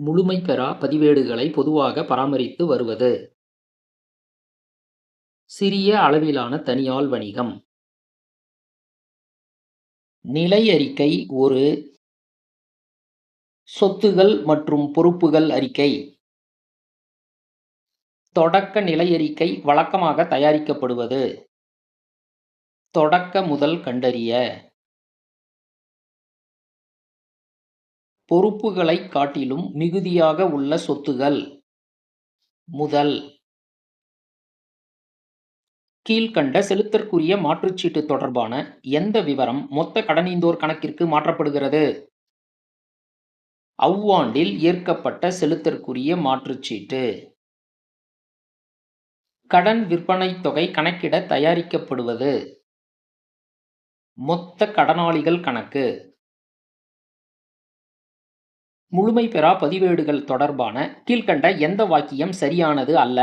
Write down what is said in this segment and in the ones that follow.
முழுமை பெறா பதிவேடுகளை பொதுவாக பராமரித்து வருவது. சிறிய அளவிலான தனியாள் வணிகம். நிலை அறிக்கை ஒரு சொத்துகள் மற்றும் பொறுப்புகள் அறிக்கை. தொடக்க நிலை அறிக்கை வழக்கமாக தயாரிக்கப்படுவது. தொடக்க முதல் கண்டறிய. பொறுப்புகளைக் காட்டிலும் மிகுதியாக உள்ள சொத்துகள். முதல். கீழ்க்கண்ட செலுத்தற்குரிய மாற்றுச்சீட்டு தொடர்பான எந்த விவரம் மொத்த கடனீந்தோர் கணக்கிற்கு மாற்றப்படுகிறது? அவ்வாண்டில் ஏற்கப்பட்ட செலுத்தற்குரிய மாற்றுச்சீட்டு. கடன் விற்பனைத் தொகை கணக்கிட தயாரிக்கப்படுவது. மொத்த கடனாளிகள் கணக்கு. முழுமை பெறா பதிவேடுகள் தொடர்பான கீழ்க்கண்ட எந்த வாக்கியம் சரியானது அல்ல?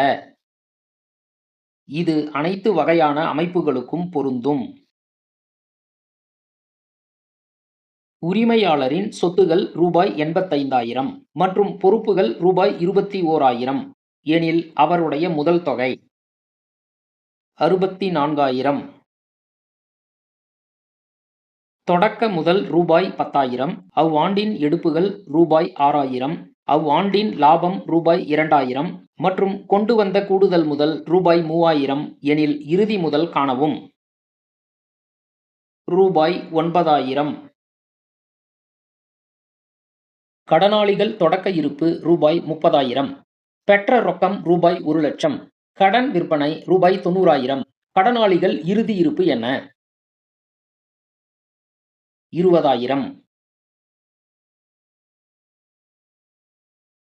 இது அனைத்து வகையான அமைப்புகளுக்கும் பொருந்தும். உரிமையாளரின் சொத்துகள் ரூபாய் எண்பத்தைந்தாயிரம் மற்றும் பொறுப்புகள் ரூபாய் இருபத்தி ஓராயிரம் எனில் அவருடைய முதல் தொகை அறுபத்தி நான்காயிரம். தொடக்க முதல் ரூபாய் பத்தாயிரம் அவ்வாண்டின் எடுப்புகள் ரூபாய் ஆறாயிரம் அவ்வாண்டின் லாபம் ரூபாய் இரண்டாயிரம் மற்றும் கொண்டு வந்த கூடுதல் முதல் ரூபாய் மூவாயிரம் எனில் இறுதி முதல் காணவும். ரூபாய் ஒன்பதாயிரம். கடனாளிகள் தொடக்க இருப்பு ரூபாய் முப்பதாயிரம். பெற்ற ரொக்கம் ரூபாய் ஒரு லட்சம். கடன் விற்பனை ரூபாய் தொண்ணூறாயிரம். கடனாளிகள் இறுதி இருப்பு என்ன? இருபதாயிரம்.